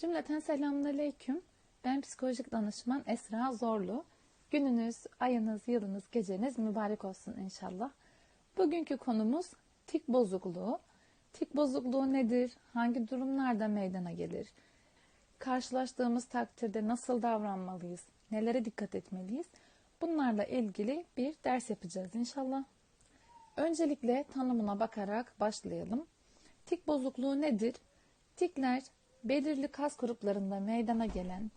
Cümleten selamünaleyküm. Ben psikolojik danışman Esra Zorlu. Gününüz, ayınız, yılınız, geceniz mübarek olsun inşallah. Bugünkü konumuz tik bozukluğu. Tik bozukluğu nedir? Hangi durumlarda meydana gelir? Karşılaştığımız takdirde nasıl davranmalıyız? Nelere dikkat etmeliyiz? Bunlarla ilgili bir ders yapacağız inşallah. Öncelikle tanımına bakarak başlayalım. Tik bozukluğu nedir? Tikler belirli kas gruplarında meydana gelen,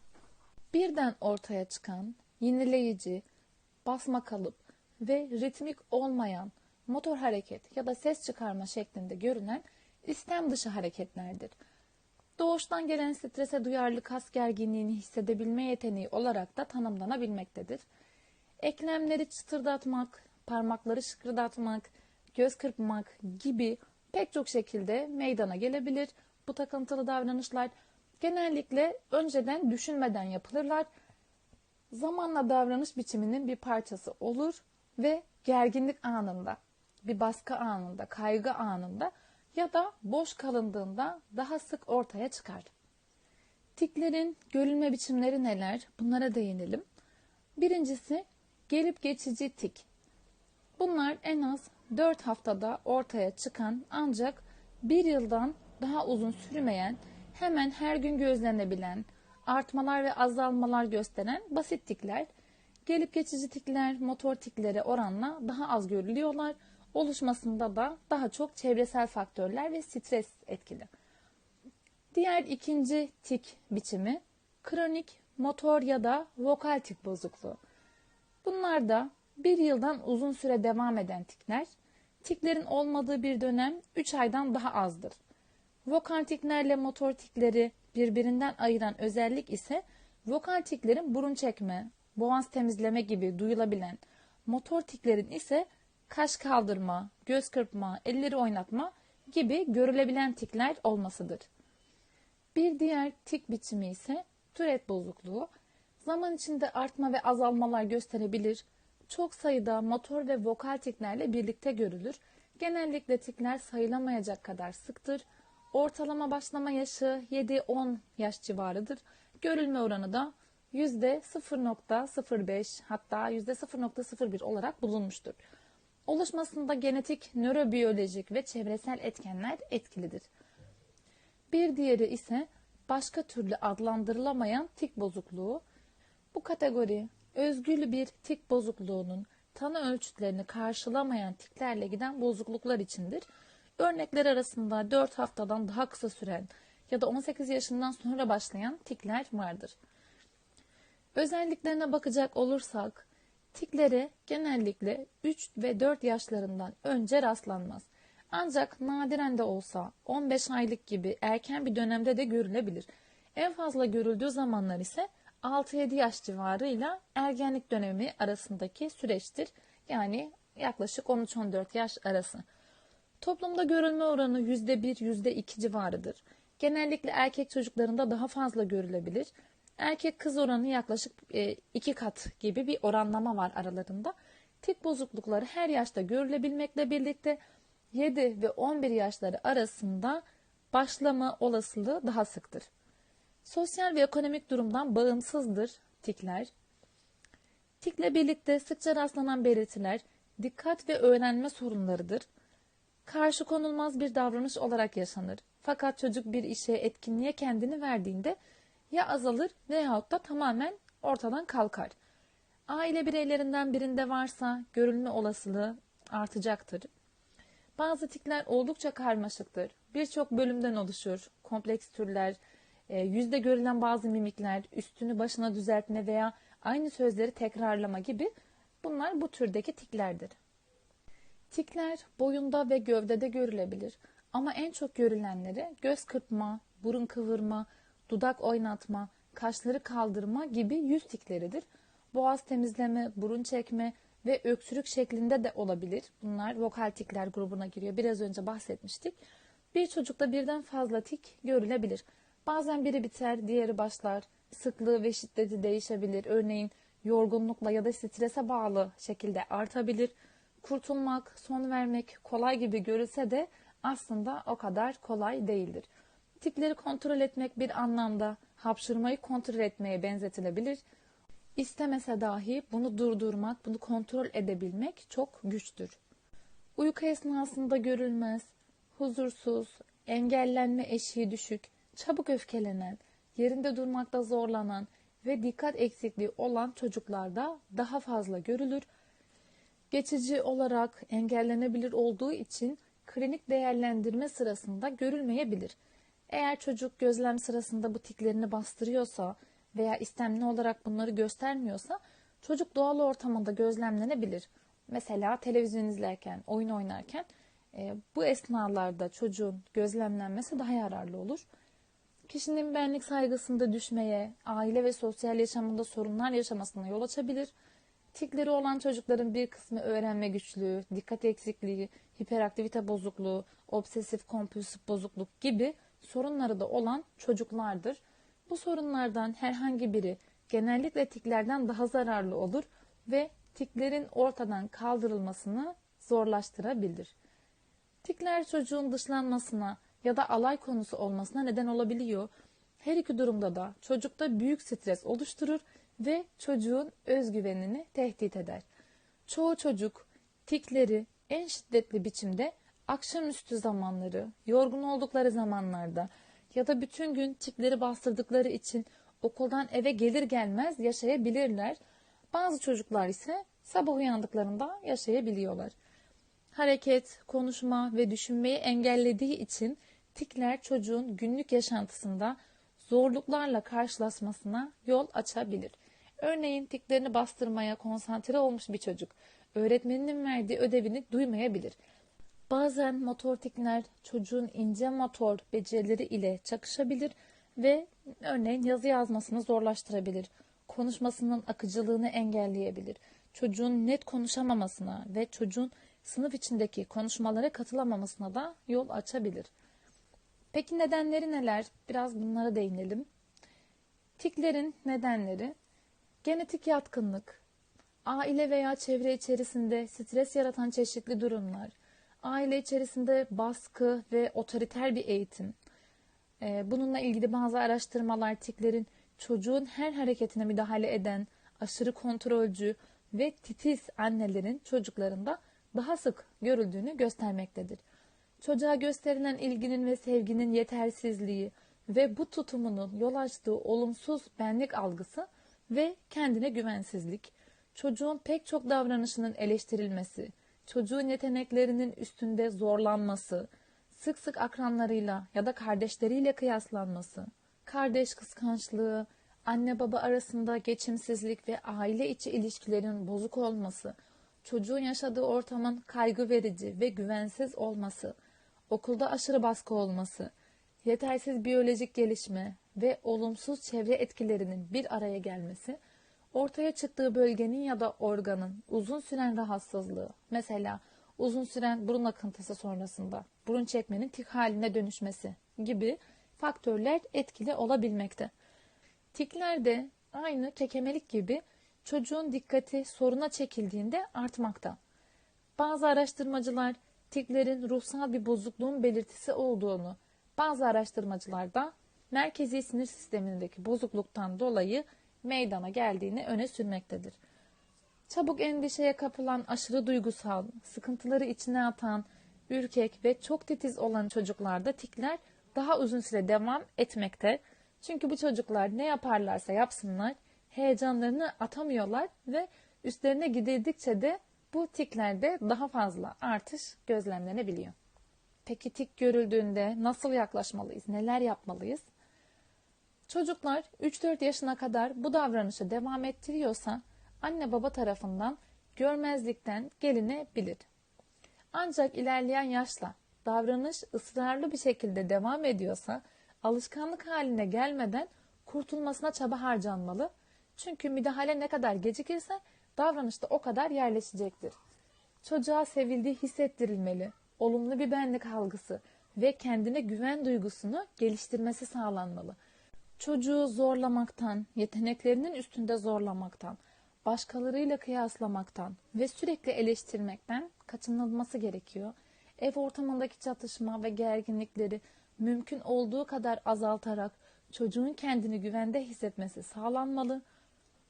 birden ortaya çıkan, yenileyici, basma kalıp ve ritmik olmayan motor hareket ya da ses çıkarma şeklinde görünen istem dışı hareketlerdir. Doğuştan gelen strese duyarlı kas gerginliğini hissedebilme yeteneği olarak da tanımlanabilmektedir. Eklemleri çıtırdatmak, parmakları şıkırdatmak, göz kırpmak gibi pek çok şekilde meydana gelebilir. Bu takıntılı davranışlar genellikle önceden düşünmeden yapılırlar. Zamanla davranış biçiminin bir parçası olur ve gerginlik anında, bir baskı anında, kaygı anında ya da boş kalındığında daha sık ortaya çıkar. Tiklerin görülme biçimleri neler? Bunlara değinelim. Birincisi gelip geçici tik. Bunlar en az 4 haftada ortaya çıkan ancak bir yıldan daha uzun sürmeyen, hemen her gün gözlenebilen, artmalar ve azalmalar gösteren basit tikler, gelip geçici tikler motor tiklere oranla daha az görülüyorlar. Oluşmasında da daha çok çevresel faktörler ve stres etkili. Diğer ikinci tik biçimi kronik motor ya da vokal tik bozukluğu. Bunlar da bir yıldan uzun süre devam eden tikler, tiklerin olmadığı bir dönem 3 aydan daha azdır. Vokal tiklerle motor tikleri birbirinden ayıran özellik ise vokal tiklerin burun çekme, boğaz temizleme gibi duyulabilen, motor tiklerin ise kaş kaldırma, göz kırpma, elleri oynatma gibi görülebilen tikler olmasıdır. Bir diğer tik biçimi ise türet bozukluğu. Zaman içinde artma ve azalmalar gösterebilir. Çok sayıda motor ve vokal tiklerle birlikte görülür. Genellikle tikler sayılamayacak kadar sıktır. Ortalama başlama yaşı 7-10 yaş civarıdır. Görülme oranı da %0.05 hatta %0.01 olarak bulunmuştur. Oluşmasında genetik, nörobiyolojik ve çevresel etkenler etkilidir. Bir diğeri ise başka türlü adlandırılamayan tik bozukluğu. Bu kategori özgül bir tik bozukluğunun tanı ölçütlerini karşılamayan tiklerle giden bozukluklar içindir. Örnekler arasında 4 haftadan daha kısa süren ya da 18 yaşından sonra başlayan tikler vardır. Özelliklerine bakacak olursak tiklere genellikle 3 ve 4 yaşlarından önce rastlanmaz. Ancak nadiren de olsa 15 aylık gibi erken bir dönemde de görülebilir. En fazla görüldüğü zamanlar ise 6-7 yaş civarıyla ergenlik dönemi arasındaki süreçtir. Yani yaklaşık 13-14 yaş arası. Toplumda görülme oranı %1, %2 civarıdır. Genellikle erkek çocuklarında daha fazla görülebilir. Erkek kız oranı yaklaşık 2 e, kat gibi bir oranlama var aralarında. Tik bozuklukları her yaşta görülebilmekle birlikte 7 ve 11 yaşları arasında başlama olasılığı daha sıktır. Sosyal ve ekonomik durumdan bağımsızdır tikler. Tikle birlikte sıkça rastlanan belirtiler dikkat ve öğrenme sorunlarıdır. Karşı konulmaz bir davranış olarak yaşanır. Fakat çocuk bir işe, etkinliğe kendini verdiğinde ya azalır veyahut da tamamen ortadan kalkar. Aile bireylerinden birinde varsa görülme olasılığı artacaktır. Bazı tikler oldukça karmaşıktır. Birçok bölümden oluşur. Kompleks türler, e, yüzde görülen bazı mimikler, üstünü başına düzeltme veya aynı sözleri tekrarlama gibi bunlar bu türdeki tiklerdir. Tikler boyunda ve gövdede görülebilir ama en çok görülenleri göz kırpma, burun kıvırma, dudak oynatma, kaşları kaldırma gibi yüz tikleridir. Boğaz temizleme, burun çekme ve öksürük şeklinde de olabilir. Bunlar vokal tikler grubuna giriyor. Biraz önce bahsetmiştik. Bir çocukta birden fazla tik görülebilir. Bazen biri biter, diğeri başlar. Sıklığı ve şiddeti değişebilir. Örneğin yorgunlukla ya da strese bağlı şekilde artabilir. Kurtulmak, son vermek kolay gibi görülse de aslında o kadar kolay değildir. Tikleri kontrol etmek bir anlamda hapşırmayı kontrol etmeye benzetilebilir. İstemese dahi bunu durdurmak, bunu kontrol edebilmek çok güçtür. Uyku esnasında görülmez, huzursuz, engellenme eşiği düşük, çabuk öfkelenen, yerinde durmakta zorlanan ve dikkat eksikliği olan çocuklarda daha fazla görülür. Geçici olarak engellenebilir olduğu için klinik değerlendirme sırasında görülmeyebilir. Eğer çocuk gözlem sırasında bu tiklerini bastırıyorsa veya istemli olarak bunları göstermiyorsa çocuk doğal ortamında gözlemlenebilir. Mesela televizyon izlerken, oyun oynarken e, bu esnalarda çocuğun gözlemlenmesi daha yararlı olur. Kişinin benlik saygısında düşmeye, aile ve sosyal yaşamında sorunlar yaşamasına yol açabilir. Tikleri olan çocukların bir kısmı öğrenme güçlüğü, dikkat eksikliği, hiperaktivite bozukluğu, obsesif kompulsif bozukluk gibi sorunları da olan çocuklardır. Bu sorunlardan herhangi biri genellikle tiklerden daha zararlı olur ve tiklerin ortadan kaldırılmasını zorlaştırabilir. Tikler çocuğun dışlanmasına ya da alay konusu olmasına neden olabiliyor. Her iki durumda da çocukta büyük stres oluşturur ve çocuğun özgüvenini tehdit eder. Çoğu çocuk tikleri en şiddetli biçimde akşamüstü zamanları, yorgun oldukları zamanlarda ya da bütün gün tikleri bastırdıkları için okuldan eve gelir gelmez yaşayabilirler. Bazı çocuklar ise sabah uyandıklarında yaşayabiliyorlar. Hareket, konuşma ve düşünmeyi engellediği için tikler çocuğun günlük yaşantısında zorluklarla karşılaşmasına yol açabilir. Örneğin tiklerini bastırmaya konsantre olmuş bir çocuk öğretmeninin verdiği ödevini duymayabilir. Bazen motor tikler çocuğun ince motor becerileri ile çakışabilir ve örneğin yazı yazmasını zorlaştırabilir. Konuşmasının akıcılığını engelleyebilir. Çocuğun net konuşamamasına ve çocuğun sınıf içindeki konuşmalara katılamamasına da yol açabilir. Peki nedenleri neler? Biraz bunlara değinelim. Tiklerin nedenleri genetik yatkınlık, aile veya çevre içerisinde stres yaratan çeşitli durumlar, aile içerisinde baskı ve otoriter bir eğitim. Ee, bununla ilgili bazı araştırmalar tiklerin çocuğun her hareketine müdahale eden, aşırı kontrolcü ve titiz annelerin çocuklarında daha sık görüldüğünü göstermektedir. Çocuğa gösterilen ilginin ve sevginin yetersizliği ve bu tutumunun yol açtığı olumsuz benlik algısı ve kendine güvensizlik, çocuğun pek çok davranışının eleştirilmesi, çocuğun yeteneklerinin üstünde zorlanması, sık sık akranlarıyla ya da kardeşleriyle kıyaslanması, kardeş kıskançlığı, anne baba arasında geçimsizlik ve aile içi ilişkilerin bozuk olması, çocuğun yaşadığı ortamın kaygı verici ve güvensiz olması, okulda aşırı baskı olması, yetersiz biyolojik gelişme ve olumsuz çevre etkilerinin bir araya gelmesi, ortaya çıktığı bölgenin ya da organın uzun süren rahatsızlığı, mesela uzun süren burun akıntısı sonrasında burun çekmenin tik haline dönüşmesi gibi faktörler etkili olabilmekte. Tikler de aynı kekemelik gibi çocuğun dikkati soruna çekildiğinde artmakta. Bazı araştırmacılar tiklerin ruhsal bir bozukluğun belirtisi olduğunu, bazı araştırmacılar da merkezi sinir sistemindeki bozukluktan dolayı meydana geldiğini öne sürmektedir. Çabuk endişeye kapılan, aşırı duygusal, sıkıntıları içine atan, ürkek ve çok titiz olan çocuklarda tikler daha uzun süre devam etmekte. Çünkü bu çocuklar ne yaparlarsa yapsınlar heyecanlarını atamıyorlar ve üstlerine gidildikçe de bu tiklerde daha fazla artış gözlemlenebiliyor. Peki tik görüldüğünde nasıl yaklaşmalıyız? Neler yapmalıyız? Çocuklar 3-4 yaşına kadar bu davranışı devam ettiriyorsa anne baba tarafından görmezlikten gelinebilir. Ancak ilerleyen yaşla davranış ısrarlı bir şekilde devam ediyorsa alışkanlık haline gelmeden kurtulmasına çaba harcanmalı. Çünkü müdahale ne kadar gecikirse davranışta o kadar yerleşecektir. Çocuğa sevildiği hissettirilmeli, olumlu bir benlik algısı ve kendine güven duygusunu geliştirmesi sağlanmalı. Çocuğu zorlamaktan, yeteneklerinin üstünde zorlamaktan, başkalarıyla kıyaslamaktan ve sürekli eleştirmekten kaçınılması gerekiyor. Ev ortamındaki çatışma ve gerginlikleri mümkün olduğu kadar azaltarak çocuğun kendini güvende hissetmesi sağlanmalı.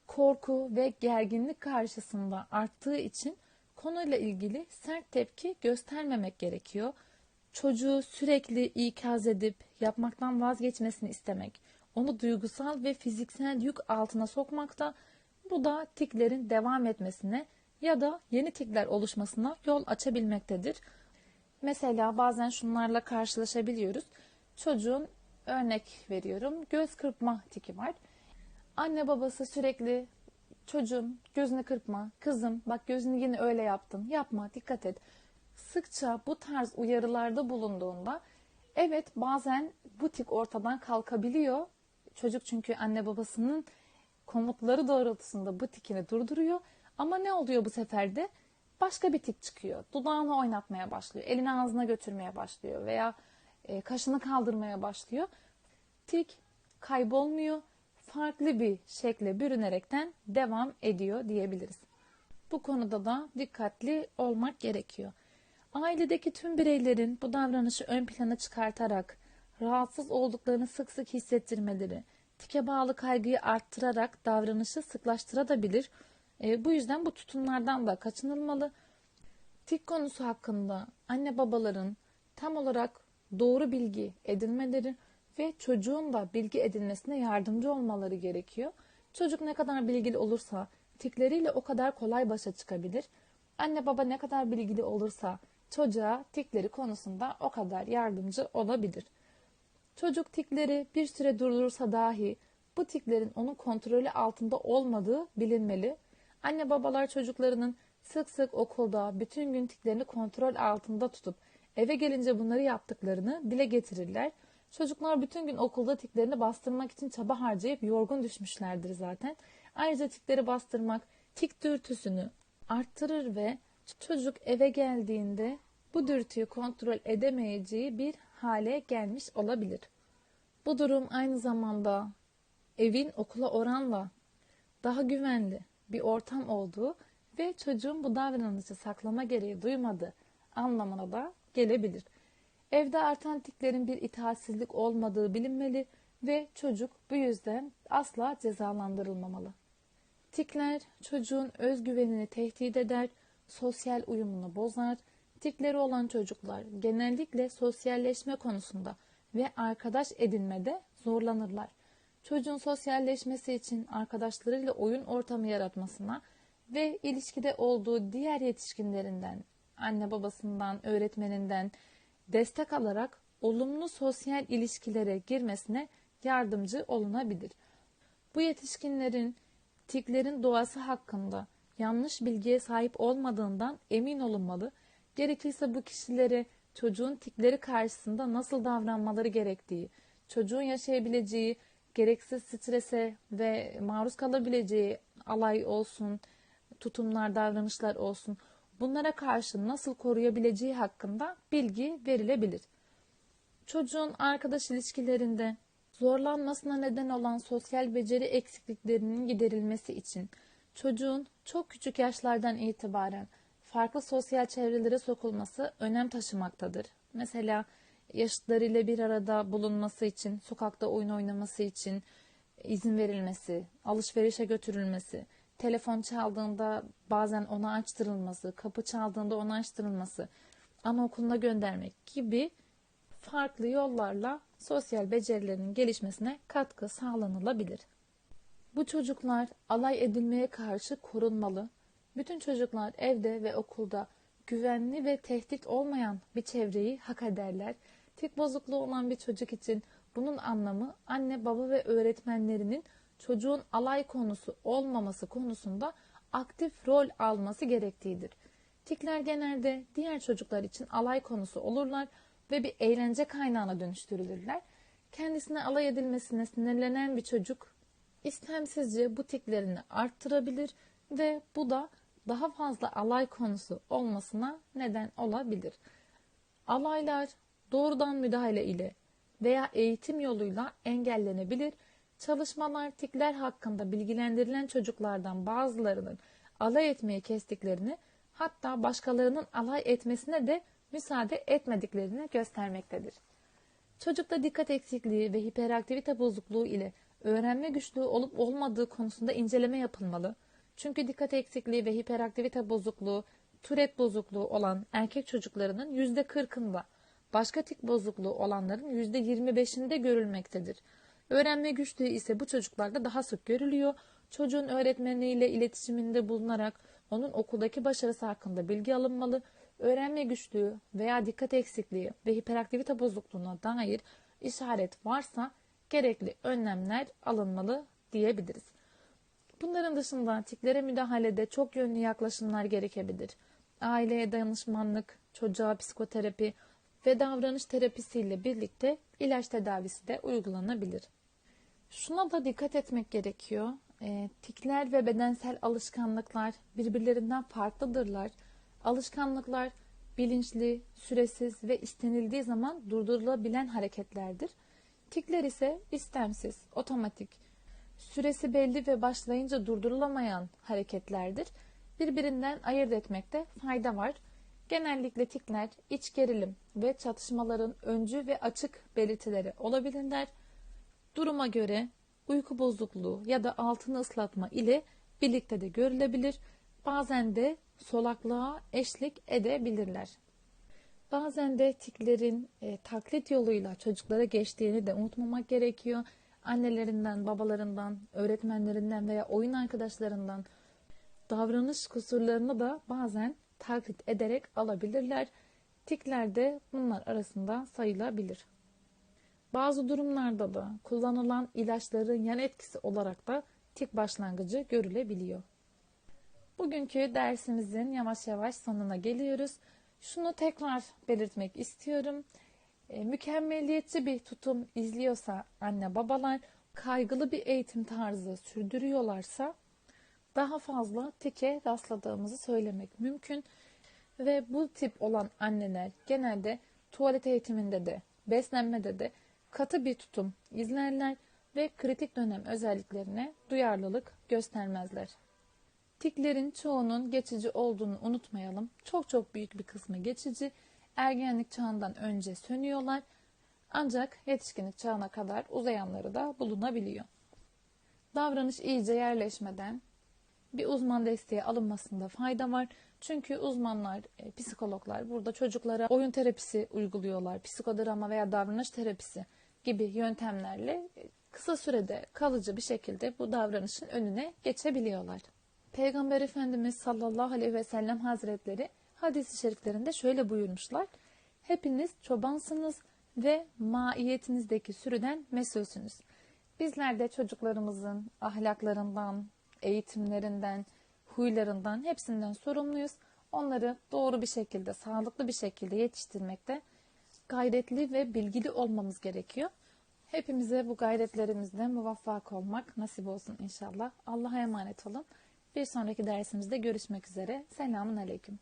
Korku ve gerginlik karşısında arttığı için konuyla ilgili sert tepki göstermemek gerekiyor. Çocuğu sürekli ikaz edip yapmaktan vazgeçmesini istemek, onu duygusal ve fiziksel yük altına sokmakta bu da tiklerin devam etmesine ya da yeni tikler oluşmasına yol açabilmektedir. Mesela bazen şunlarla karşılaşabiliyoruz. Çocuğun örnek veriyorum göz kırpma tiki var. Anne babası sürekli çocuğum gözünü kırpma, kızım bak gözünü yine öyle yaptın, yapma, dikkat et. Sıkça bu tarz uyarılarda bulunduğunda evet bazen bu tik ortadan kalkabiliyor. Çocuk çünkü anne babasının komutları doğrultusunda bu tikini durduruyor. Ama ne oluyor bu sefer de? Başka bir tik çıkıyor. Dudağını oynatmaya başlıyor. Elini ağzına götürmeye başlıyor. Veya e, kaşını kaldırmaya başlıyor. Tik kaybolmuyor. Farklı bir şekle bürünerekten devam ediyor diyebiliriz. Bu konuda da dikkatli olmak gerekiyor. Ailedeki tüm bireylerin bu davranışı ön plana çıkartarak rahatsız olduklarını sık sık hissettirmeleri, tike bağlı kaygıyı arttırarak davranışı sıklaştırabilir. E, bu yüzden bu tutumlardan da kaçınılmalı. Tik konusu hakkında anne babaların tam olarak doğru bilgi edinmeleri ve çocuğun da bilgi edinmesine yardımcı olmaları gerekiyor. Çocuk ne kadar bilgili olursa tikleriyle o kadar kolay başa çıkabilir. Anne baba ne kadar bilgili olursa çocuğa tikleri konusunda o kadar yardımcı olabilir. Çocuk tikleri bir süre durdurursa dahi bu tiklerin onun kontrolü altında olmadığı bilinmeli. Anne babalar çocuklarının sık sık okulda bütün gün tiklerini kontrol altında tutup eve gelince bunları yaptıklarını dile getirirler. Çocuklar bütün gün okulda tiklerini bastırmak için çaba harcayıp yorgun düşmüşlerdir zaten. Ayrıca tikleri bastırmak tik dürtüsünü arttırır ve çocuk eve geldiğinde bu dürtüyü kontrol edemeyeceği bir hale gelmiş olabilir. Bu durum aynı zamanda evin okula oranla daha güvenli bir ortam olduğu ve çocuğun bu davranışı saklama gereği duymadığı anlamına da gelebilir. Evde artan tiklerin bir itaatsizlik olmadığı bilinmeli ve çocuk bu yüzden asla cezalandırılmamalı. Tikler çocuğun özgüvenini tehdit eder, sosyal uyumunu bozar. Tikleri olan çocuklar genellikle sosyalleşme konusunda ve arkadaş edinmede zorlanırlar. Çocuğun sosyalleşmesi için arkadaşlarıyla oyun ortamı yaratmasına ve ilişkide olduğu diğer yetişkinlerinden, anne babasından, öğretmeninden destek alarak olumlu sosyal ilişkilere girmesine yardımcı olunabilir. Bu yetişkinlerin tiklerin doğası hakkında yanlış bilgiye sahip olmadığından emin olunmalı. Gerekirse bu kişilere çocuğun tikleri karşısında nasıl davranmaları gerektiği, çocuğun yaşayabileceği gereksiz strese ve maruz kalabileceği alay olsun, tutumlar, davranışlar olsun bunlara karşı nasıl koruyabileceği hakkında bilgi verilebilir. Çocuğun arkadaş ilişkilerinde zorlanmasına neden olan sosyal beceri eksikliklerinin giderilmesi için çocuğun çok küçük yaşlardan itibaren farklı sosyal çevrelere sokulması önem taşımaktadır. Mesela yaşıtlarıyla bir arada bulunması için, sokakta oyun oynaması için izin verilmesi, alışverişe götürülmesi, telefon çaldığında bazen ona açtırılması, kapı çaldığında ona açtırılması, anaokuluna göndermek gibi farklı yollarla sosyal becerilerinin gelişmesine katkı sağlanılabilir. Bu çocuklar alay edilmeye karşı korunmalı. Bütün çocuklar evde ve okulda güvenli ve tehdit olmayan bir çevreyi hak ederler. Tik bozukluğu olan bir çocuk için bunun anlamı anne baba ve öğretmenlerinin çocuğun alay konusu olmaması konusunda aktif rol alması gerektiğidir. Tikler genelde diğer çocuklar için alay konusu olurlar ve bir eğlence kaynağına dönüştürülürler. Kendisine alay edilmesine sinirlenen bir çocuk istemsizce bu tiklerini arttırabilir ve bu da daha fazla alay konusu olmasına neden olabilir. Alaylar doğrudan müdahale ile veya eğitim yoluyla engellenebilir. Çalışmalar tikler hakkında bilgilendirilen çocuklardan bazılarının alay etmeyi kestiklerini hatta başkalarının alay etmesine de müsaade etmediklerini göstermektedir. Çocukta dikkat eksikliği ve hiperaktivite bozukluğu ile öğrenme güçlüğü olup olmadığı konusunda inceleme yapılmalı. Çünkü dikkat eksikliği ve hiperaktivite bozukluğu, Tourette bozukluğu olan erkek çocuklarının %40'ında, başka tik bozukluğu olanların %25'inde görülmektedir. Öğrenme güçlüğü ise bu çocuklarda daha sık görülüyor. Çocuğun öğretmeniyle iletişiminde bulunarak onun okuldaki başarısı hakkında bilgi alınmalı. Öğrenme güçlüğü veya dikkat eksikliği ve hiperaktivite bozukluğuna dair işaret varsa gerekli önlemler alınmalı diyebiliriz. Bunların dışında tiklere müdahalede çok yönlü yaklaşımlar gerekebilir. Aileye danışmanlık, çocuğa psikoterapi ve davranış terapisiyle birlikte ilaç tedavisi de uygulanabilir. Şuna da dikkat etmek gerekiyor. E, tikler ve bedensel alışkanlıklar birbirlerinden farklıdırlar. Alışkanlıklar bilinçli, süresiz ve istenildiği zaman durdurulabilen hareketlerdir. Tikler ise istemsiz, otomatik, süresi belli ve başlayınca durdurulamayan hareketlerdir. Birbirinden ayırt etmekte fayda var. Genellikle tikler iç gerilim ve çatışmaların öncü ve açık belirtileri olabilirler. Duruma göre uyku bozukluğu ya da altını ıslatma ile birlikte de görülebilir. Bazen de solaklığa eşlik edebilirler. Bazen de tiklerin e, taklit yoluyla çocuklara geçtiğini de unutmamak gerekiyor. Annelerinden, babalarından, öğretmenlerinden veya oyun arkadaşlarından davranış kusurlarını da bazen taklit ederek alabilirler. Tikler de bunlar arasında sayılabilir. Bazı durumlarda da kullanılan ilaçların yan etkisi olarak da tik başlangıcı görülebiliyor. Bugünkü dersimizin yavaş yavaş sonuna geliyoruz. Şunu tekrar belirtmek istiyorum. E, mükemmeliyetçi bir tutum izliyorsa anne babalar, kaygılı bir eğitim tarzı sürdürüyorlarsa daha fazla tike rastladığımızı söylemek mümkün. Ve bu tip olan anneler genelde tuvalet eğitiminde de, beslenmede de katı bir tutum izlerler ve kritik dönem özelliklerine duyarlılık göstermezler. Tiklerin çoğunun geçici olduğunu unutmayalım. Çok çok büyük bir kısmı geçici. Ergenlik çağından önce sönüyorlar. Ancak yetişkinlik çağına kadar uzayanları da bulunabiliyor. Davranış iyice yerleşmeden bir uzman desteği alınmasında fayda var. Çünkü uzmanlar, e, psikologlar burada çocuklara oyun terapisi uyguluyorlar. Psikodrama veya davranış terapisi gibi yöntemlerle e, kısa sürede kalıcı bir şekilde bu davranışın önüne geçebiliyorlar. Peygamber Efendimiz sallallahu aleyhi ve sellem hazretleri hadis-i şeriflerinde şöyle buyurmuşlar. Hepiniz çobansınız ve maiyetinizdeki sürüden mesulsünüz. Bizler de çocuklarımızın ahlaklarından, eğitimlerinden, huylarından hepsinden sorumluyuz. Onları doğru bir şekilde, sağlıklı bir şekilde yetiştirmekte gayretli ve bilgili olmamız gerekiyor. Hepimize bu gayretlerimizde muvaffak olmak nasip olsun inşallah. Allah'a emanet olun. Bir sonraki dersimizde görüşmek üzere. Selamun Aleyküm.